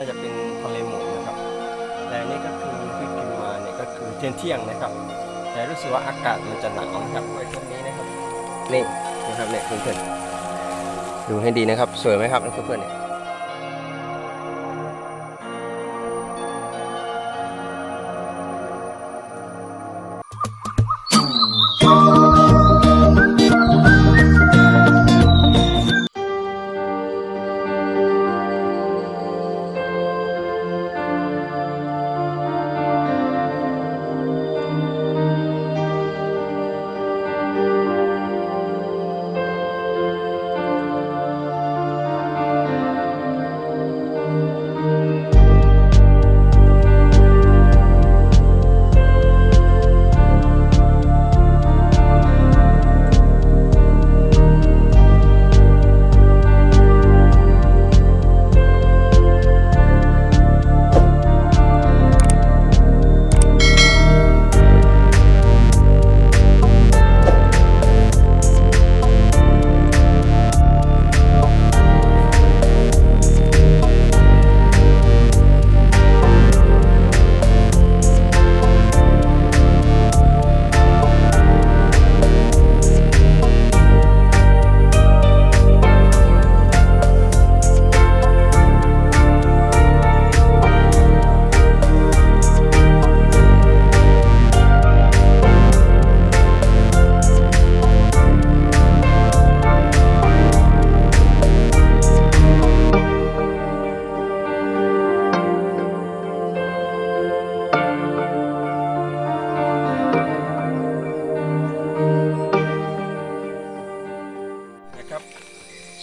น่าจะเป็นทะเลหมอกนะครับ แต่นี่ก็คือที่กินมาเนี่ยก็คือเที่ยงเที่ยงนะครับ แต่รู้สึกว่าอากาศมันจะหนาวนะครับไว้ช่วงนี้นะครับ นี่นะครับเนี่ยเพื่อนๆดูให้ดีนะครับ สวยไหมครับเพื่อนๆเนี่ย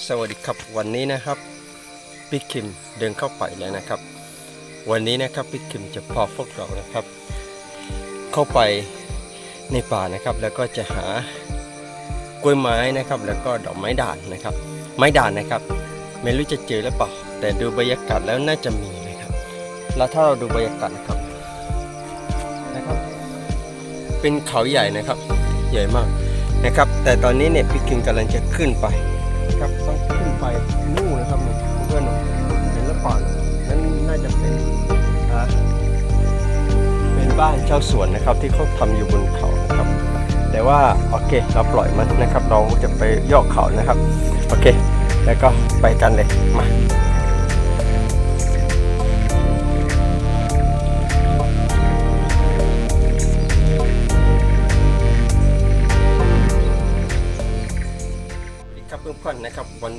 สวัสดีครับวันนี้นะครับพี่คิมเดินเข้าไปแล้วนะครับ วันนี้นะครับพี่คิมจะพาพวกเรานะครับ เข้าไปในป่านะครับ แล้วก็จะหากล้วยไม้นะครับ แล้วก็ดอกไม้ด่านนะครับ ไม้ด่านนะครับ ไม่รู้จะเจอหรือเปล่าแต่ดูบรรยากาศแล้วน่าจะมีนะครับ แล้วถ้าเราดูบรรยากาศนะครับนะครับ เป็นเขาใหญ่นะครับ ใหญ่มากนะครับ แต่ตอนนี้เนี่ยพี่คิมกำลังจะขึ้นไป ครับต้องขึ้นไปนู่นนะครับเนี่ยเพื่อนเห็นแล้วก่อนั่นน่าจะเป็นเป็นบ้านเช่าสวนนะครับที่เขาทำอยู่บนเขานะครับ แต่ว่าโอเคเราปล่อยมันนะครับ เราจะไปยอกเขานะครับโอเค แล้วก็ไปกันเลยมา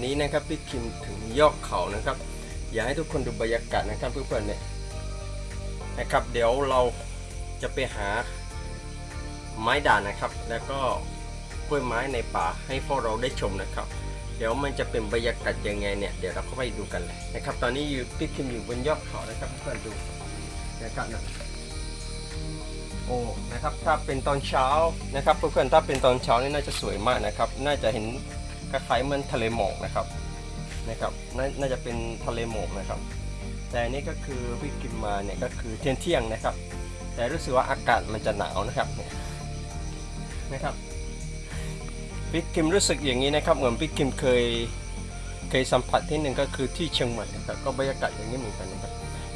นี้นะครับพี่คิมถึงยอดเขานะครับ อยากให้ทุกคนดูบรรยากาศนะครับเพื่อนๆเนี่ยนะครับ เดี๋ยวเราจะไปหาไม้ด่านนะครับ แล้วก็กล้วยไม้ในป่าให้พวกเราได้ชมนะครับ เดี๋ยวมันจะเป็นบรรยากาศยังไงเนี่ยเดี๋ยวเราเข้าไปดูกันเลยนะครับ ตอนนี้อยู่พี่คิมอยู่บนยอดเขานะครับเพื่อนๆดูนะครับนะโอ้นะครับถ้าเป็นตอนเช้านะครับเพื่อนๆถ้าเป็นตอนเช้านี่น่าจะสวยมากนะครับ น่าจะเห็น คล้ายๆเหมันทะเลหมอกนะครับนะครับนน่าจะเป็นทะเลหมอกนะครับ แต่นี่ก็คือพี่กิมมาเนี่ยก็คือเที่ยงเที่ยงนะครับ แต่รู้สึกว่าอากาศมันจะหนาวนะครับนะครับพี่กิมรู้สึกอย่างนี้นะครับ เหมือนพี่กิมเคยเคยสัมผัสที่หนึ่งก็คือที่เชียงใหม่นะครับก็บรรยากาศอย่างนี้เหมือนกันนะครับ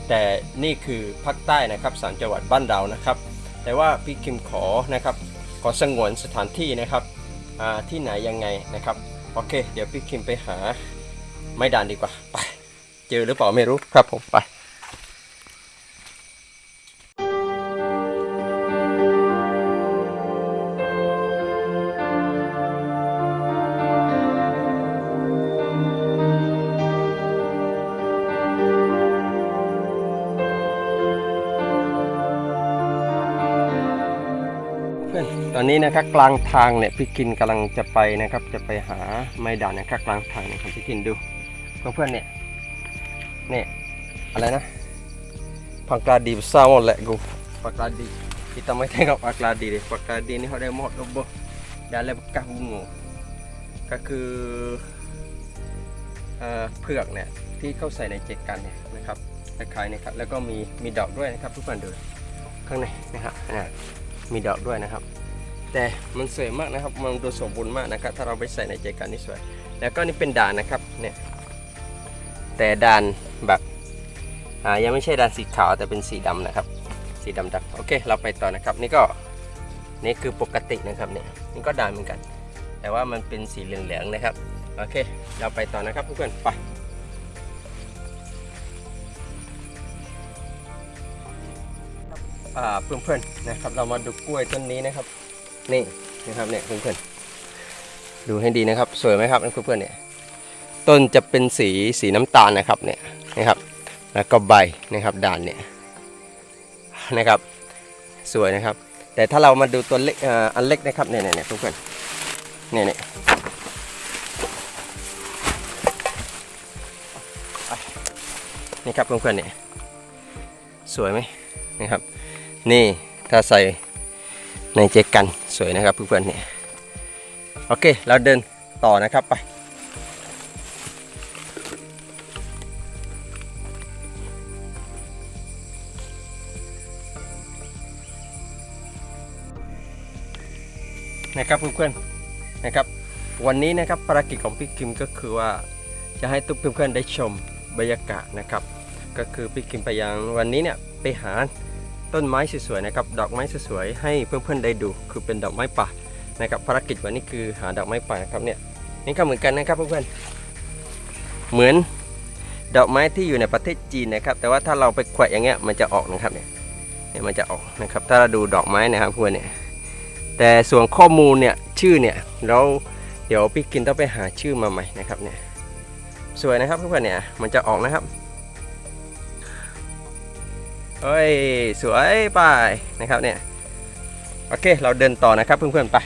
แต่นี่คือภาคใต้นะครับสามจังหวัดบ้านเรานะครับ แต่ว่าพี่กิมขอนะครับขอสงวนสถานที่นะครับที่ไหนยังไงนะครับ โอเค เดี๋ยวพี่คิมไปหาไม้ด่านดีกว่า ไป เจอหรือเปล่าไม่รู้ครับผมไป นี้นะครับกลางทางเนี่ยพี่กินกำลังจะไปนะครับ จะไปหาไม้ด่านนะครับกลางทางนี่ครับพี่กินดูเพื่อนๆเนี่ยเนี่ยอะไรนะพังกาดี besar mau let go pakladi kita mai tengok pakladi ni pakladi ni ada mod roboh dalam bekas bunga ก็คือเอ่อเผือกเนี่ยที่เขาใส่ในเจกันเนี่ยนะครับคล้ายๆนะครับแล้วก็มีมีดอกด้วยนะครับทุกคนดูข้างในนะครับนะมีดอกด้วยนะครับ แต่มันสวยมากนะครับ มันดูสมบูรณ์มากนะครับ ถ้าเราไปใส่ในใจกันนี่สวย แล้วก็นี่เป็นด่านนะครับเนี่ยแต่ด่านแบบอ่ายังไม่ใช่ด่านสีขาวแต่เป็นสีดำนะครับ สีดำดักโอเค เราไปต่อนะครับ นี่ก็นี่คือปกตินะครับเนี่ยนี่ก็ด่านเหมือนกัน แต่ว่ามันเป็นสีเหลืองๆนะครับโอเค เราไปต่อนะครับเพื่อนๆไปเพื่อนๆนะครับ เรามาดูกล้วยต้นนี้นะครับ นี่นะครับเนี่ยเพื่อนๆดูให้ดีนะครับ สวยไหมครับเพื่อนๆเนี่ยต้นจะเป็นสีสีน้ำตาลนะครับเนี่ยนะครับ แล้วก็ใบนะครับด่านเนี่ยนะครับ สวยนะครับ แต่ถ้าเรามาดูตัวเล็กอ,อันเล็กนะครับเนี่ยเนี่ยเนี่ยเพื่อนๆเนี่ยเนี่ยนี่ครับเพื่อนๆเนี่ยสวยไหมนะครับ นี่ถ้าใส่ ในเจกันสวยนะครับเพื่อนๆเนี่ยโอเค เราเดินต่อนะครับไป นะครับเพื่อนๆนะครับ วันนี้นะครับภารกิจของพี่คิมก็คือว่าจะให้ทุกเพื่อนๆได้ชมบรรยากาศนะครับ ก็คือพี่คิมไปยังวันนี้เนี่ยไปหา ต้นไม้สวยๆนะครับดอกไม้สวยๆให้เพื่อนๆได้ดู คือเป็นดอกไม้ป่านะครับภารกิจวันนี้คือหาดอกไม้ป่าครับเนี่ยนี่ก็เหมือนกันนะครับเพื่อนๆเหมือนดอกไม้ที่อยู่ในประเทศจีนนะครับ แต่ว่าถ้าเราไปแขวะอย่างเงี้ยมันจะออกนะครับเนี่ยเนี่ยมันจะออกนะครับถ้าเราดูดอกไม้นะครับเพื่อนเนี่ยแต่ส่วนข้อมูลเนี่ยชื่อเนี่ยเราเดี๋ยวพี่กินต้องไปหาชื่อมาใหม่นะครับเนี่ยสวยนะครับเพื่อนๆเนี่ยมันจะออกนะครับ เฮ้ย สวยไปนะครับเนี่ย โอเค เราเดินต่อนะครับเพื่อนๆไป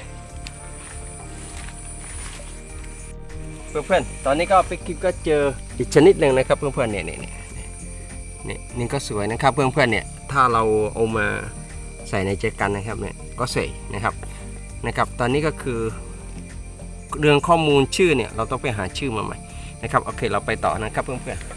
เพื่อนๆ ตอนนี้ก็พี่กิฟก็เจออีกชนิดหนึ่งนะครับเพื่อนๆเนี่ยเนี่ยเนี่ยเนี่ยนี่ก็สวยนะครับเพื่อนๆเนี่ย ถ้าเราเอามาใส่ในเจกันนะครับเนี่ย ก็สวยนะครับนะครับ ตอนนี้ก็คือเรื่องข้อมูลชื่อเนี่ยเราต้องไปหาชื่อมาใหม่นะครับ โอเค เราไปต่อนะครับเพื่อนๆ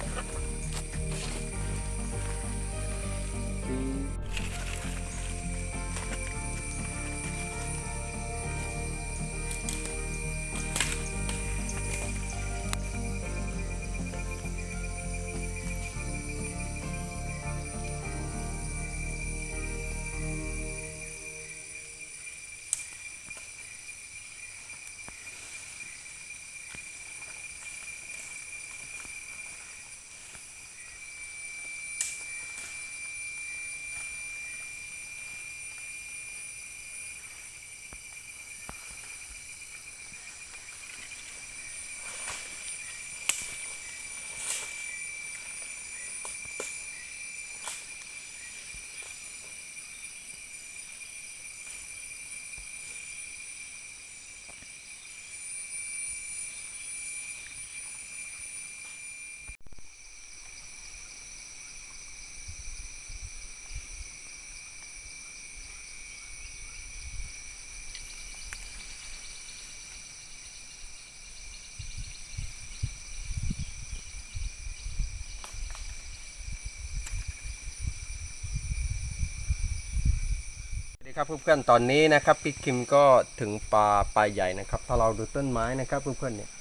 ครับเพื่อนๆตอนนี้นะครับพี่คิมก็ถึงป่าป่าใหญ่นะครับ ถ้าเราดูต้นไม้นะครับเพื่อนๆเนี่ย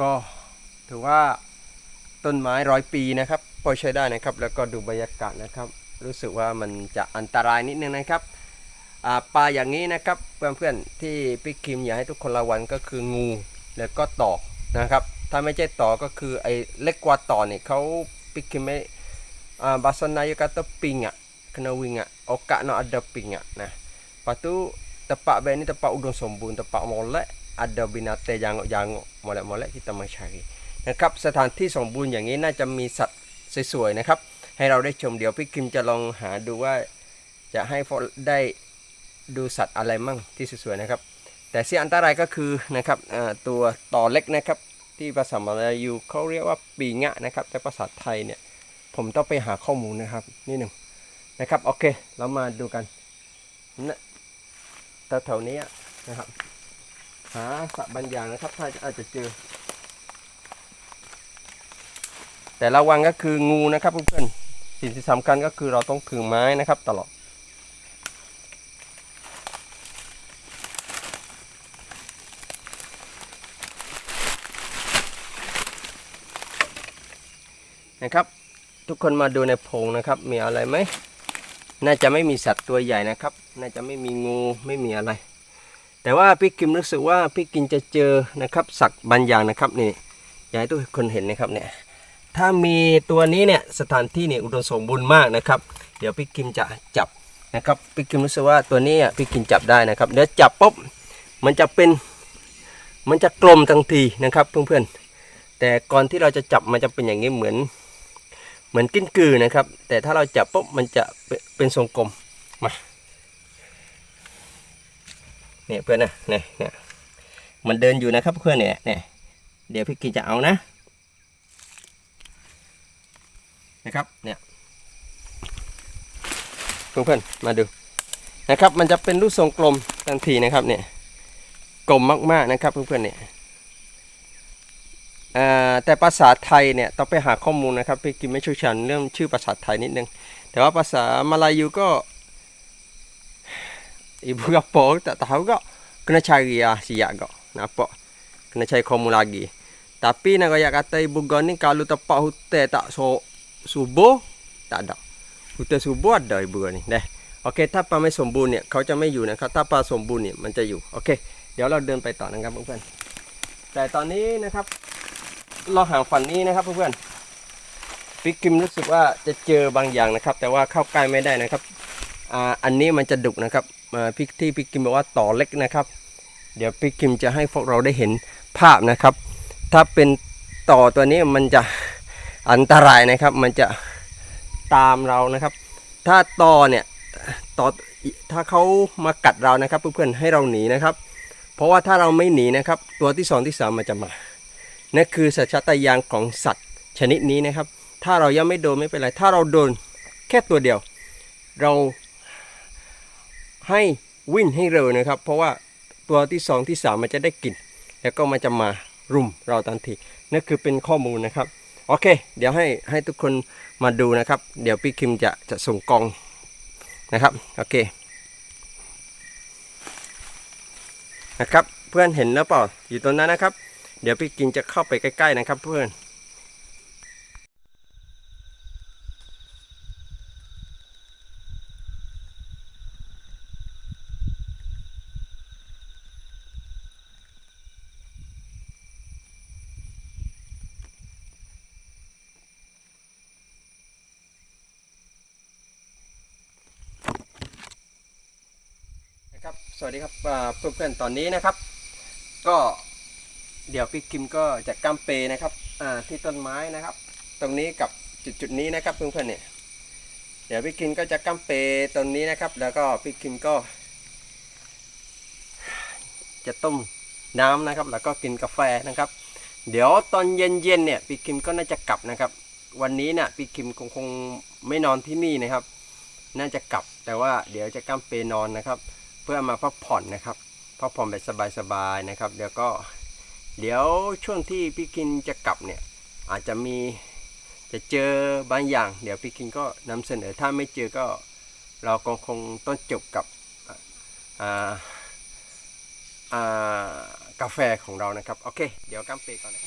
ก็ถือว่าต้นไม้ร้อยปีนะครับพอใช้ได้นะครับ แล้วก็ดูบรรยากาศนะครับ รู้สึกว่ามันจะอันตรายนิดนึงนะครับอ่าปลาอย่างนี้นะครับเพื่อนๆที่พี่คิมอยากให้ทุกคนระวังก็คืองูแล้วก็ต่อนะครับ ถ้าไม่ใช่ต่อก็คือไอ้เล็กกว่าต่อเนี่ยเขาพี่คิมไม่อ่า bahasa Melayu kata pingak kena wingat okak nak ada pingak nah lepas tu tempat band ni tempat udang sombong tempat molek ada binatang jangok-jangok molek-molek kita mencari นะครับสถานที่สมบูรณ์อย่างนี้น่าจะมีสัตว์สวยๆนะครับ ให้เราได้ชมเดี๋ยวพี่คิมจะลองหาดูว่าจะให้ได้ดูสัตว์อะไรมั่งที่สวยๆนะครับ แต่ที่อันตรายก็คือนะครับตัวต่อเล็กนะครับ ที่ภาษามาลายูเขาเรียกว่าปีงะนะครับ แต่ภาษาไทยเนี่ยผมต้องไปหาข้อมูลนะครับนิดหนึ่ง นะครับโอเค เรามาดูกันนะแถวๆนี้นะครับ หาสัตว์บางอย่างนะครับ ถ้าอาจจะเจอ แต่ระวังก็คืองูนะครับเพื่อนๆสิ่งที่สำคัญก็คือเราต้องถือไม้นะครับตลอดนะครับ ทุกคนมาดูในโพงนะครับ มีอะไรไหม น่าจะไม่มีสัตว์ตัวใหญ่นะครับ น่าจะไม่มีงูไม่มีอะไร แต่ว่าพี่กิมรู้สึกว่าพี่กินจะเจอนะครับ สัตว์บางอย่างนะครับนี่อยากให้ทุกคนเห็นนะครับเนี่ยถ้ามีตัวนี้เนี่ยสถานที่เนี่ยอุดมสมบูรณ์มากนะครับ เดี๋ยวพี่กิมจะจับนะครับพี่กิมรู้สึกว่าตัวนี้พี่กิมจับได้นะครับเดี๋ยวจับปุ๊บมันจะเป็นมันจะกลมทันทีนะครับเพื่อนๆแต่ก่อนที่เราจะจับมันจะเป็นอย่างนี้เหมือน มือนกิ้นกือนะครับ แต่ถ้าเราจับปุ๊บมันจะเป็นทรงกลมมาเนี่ยเพื่อนนะเนี่ยเนี่ยมันเดินอยู่นะครับเพื่อนเนี่ยเนี่ยเดี๋ยวพี่กินจะเอานะนะครับเนี่ยเพื่อนๆมาดูนะครับ มันจะเป็นรูปทรงกลมทันทีนะครับเนี่ยกลมมากๆนะครับเพื่อนๆเนี่ย แต่ภาษาไทยเนี่ยต้องไปหาข้อมูลนะครับพี่กิมไม่ชี่ยวชาญเรื่องชื่อภาษาไทยนิดนึง แต่ว่าภาษามาลายูก็ ibu apa tak tahu kok kena cari lah siap kok nampak kena cari ข้อมูล lagi tapi nak kaya kata ibu Gon ni kalau tempat hutan tak so subuh tak ada hutan subuh ada ibu Gon ni dah โอเคถ้าปาไม่สมบูรณ์เนี่ยเขาจะไม่อยู่นะครับ ถ้าปลาสมบูรณ์เนี่ยมันจะอยู่ โอเค เดี๋ยวเราเดินไปต่อนะครับเพื่อนแต่ตอนนี้นะครับ เราห่างฝั่งนี้นะครับเพื่อนๆพี่กิมรู้สึกว่าจะเจอบางอย่างนะครับ แต่ว่าเข้าใกล้ไม่ได้นะครับอ่าอันนี้มันจะดุนะครับอ่าพี่ที่พี่กิมบอกว่าต่อเล็กนะครับ เดี๋ยวพี่กิมจะให้พวกเราได้เห็นภาพนะครับ ถ้าเป็นต่อตัวนี้มันจะอันตรายนะครับ มันจะตามเรานะครับ ถ้าต่อเนี่ยต่อถ้าเขามากัดเรานะครับ เพื่อนๆให้เราหนีนะครับ เพราะว่าถ้าเราไม่หนีนะครับ ตัวที่สองที่สามมันจะมา นั่นคือสัญชาตญาณของสัตว์ชนิดนี้นะครับ ถ้าเรายังไม่โดนไม่เป็นไร ถ้าเราโดนแค่ตัวเดียว เราให้วิ่งให้เร็วนะครับ เพราะว่าตัวที่สองที่สามมันจะได้กลิ่น แล้วก็มันจะมารุมเราทันที นั่นคือเป็นข้อมูลนะครับ โอเค เดี๋ยวให้ให้ทุกคนมาดูนะครับ เดี๋ยวพี่คิมจะจะส่งกล้องนะครับ โอเค นะครับ เพื่อนเห็นแล้วเปล่า อยู่ตรงนั้นนะครับ เดี๋ยวพี่กินจะเข้าไปใกล้ ๆ นะครับเพื่อนนะครับสวัสดีครับเพื่อนๆตอนนี้นะครับ ก็ ดี๋ยวพี่กิมก็จะกำเปนะครับอ่าที่ต้นไม้นะครับ ตรงนี้กับจุดจุดๆนี้นะครับเพื่อนๆเนี่ยเดี๋ยวพี่กิมก็จะกำเปตรงนี้นะครับ แล้วก็พี่กิมก็ จะต้มน้ำนะครับ แล้วก็กินกาแฟนะครับ เดี๋ยวตอนเย็นๆเนี่ยพี่คิมก็น่าจะกลับนะครับ วันนี้เนี่ยพี่คิมคงคงไม่นอนที่นี่นะครับ น่าจะกลับแต่ว่าเดี๋ยวจะกำเปนอนนะครับ เพื่อมาพักผ่อนนะครับพักผ่อนแบบสบายๆนะครับ เดี๋ยวก็ เดี๋ยวช่วงที่พี่คินจะกลับเนี่ยอาจจะมีจะเจอบางอย่าง เดี๋ยวพี่คินก็นำเสนอถ้าไม่เจอก็เราก็คงต้องจบกับกาแฟของเรานะครับ โอเค เดี๋ยวกำเปก่อนนะ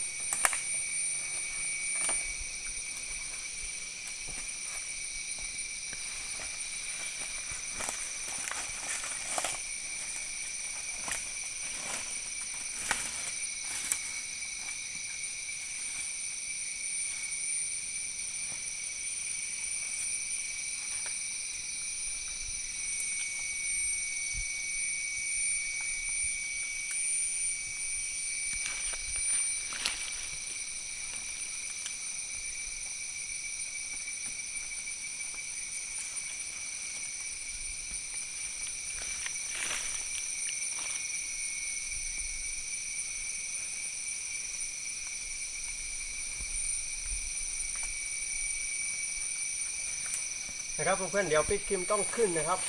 นะครับเพื่อนๆเดี๋ยวพี่คิมต้องขึ้นนะครับ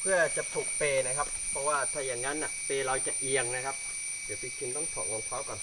เพื่อจะถูกเปนะครับ เพราะว่าถ้าอย่างนั้นน่ะเปเราจะเอียงนะครับ เดี๋ยวพี่คิมต้องถอดรองเท้าก่อน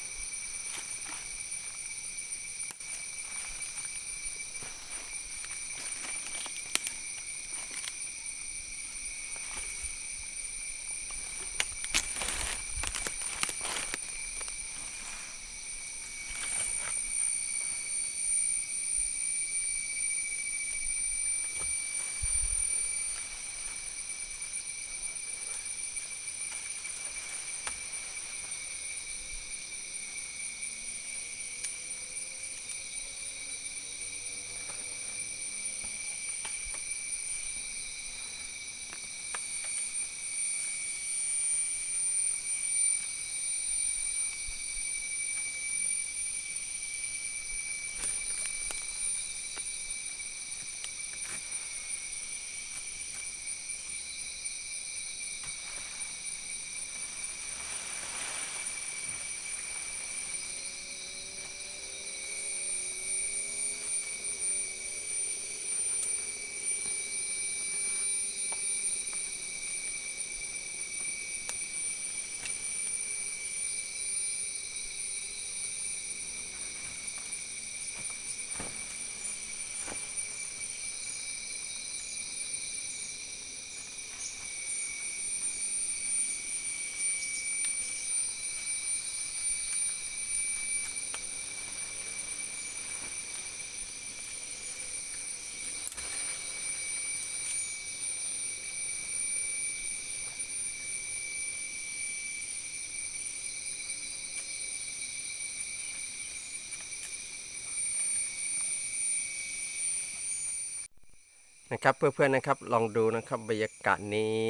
นะครับเพื่อนๆนะครับลองดูนะครับบรรยากาศนี้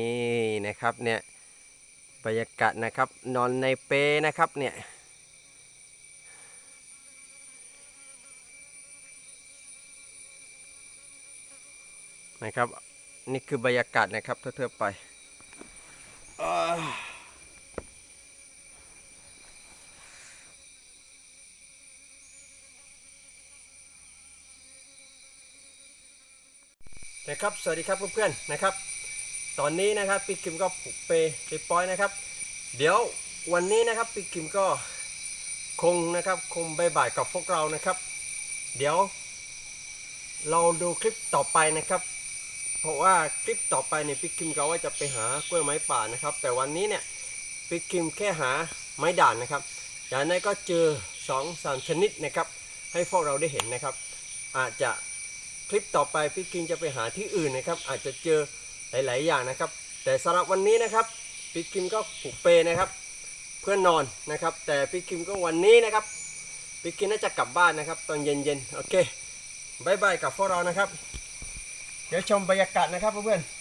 นะครับเนี่ยบรรยากาศนะครับนอนในเปนะครับเนี่ยนะครับนี่คือบรรยากาศนะครับทั่วๆไป นะครับ สวัสดีครับเพื่อนๆนะครับ ตอนนี้นะครับพี่คิมก็ผูกเปเรียบร้อยนะครับ เดี๋ยววันนี้นะครับพี่คิมก็คงนะครับคงบายบายกับพวกเรานะครับ เดี๋ยว เราดูคลิปต่อไปนะครับ เพราะว่าคลิปต่อไปเนี่ยพี่คิมก็ว่าจะไปหากล้วยไม้ป่านะครับ แต่วันนี้เนี่ยพี่คิมแค่หาไม้ด่านนะครับอย่างนั้นก็เจอสองสามชนิดนะครับ ให้พวกเราได้เห็นนะครับ อาจจะ คลิปต่อไปพี่คิงจะไปหาที่อื่นนะครับ อาจจะเจอหลาย ๆ อย่างนะครับ แต่สำหรับวันนี้นะครับพี่คิมก็ผูกเปนะครับ เพื่อนนอนนะครับ แต่พี่คิมก็วันนี้นะครับพี่คิมน่าจะกลับบ้านนะครับ ตอนเย็น ๆ โอเคบายบายกับพวกเรานะครับ เดี๋ยวชมบรรยากาศนะครับเพื่อนๆ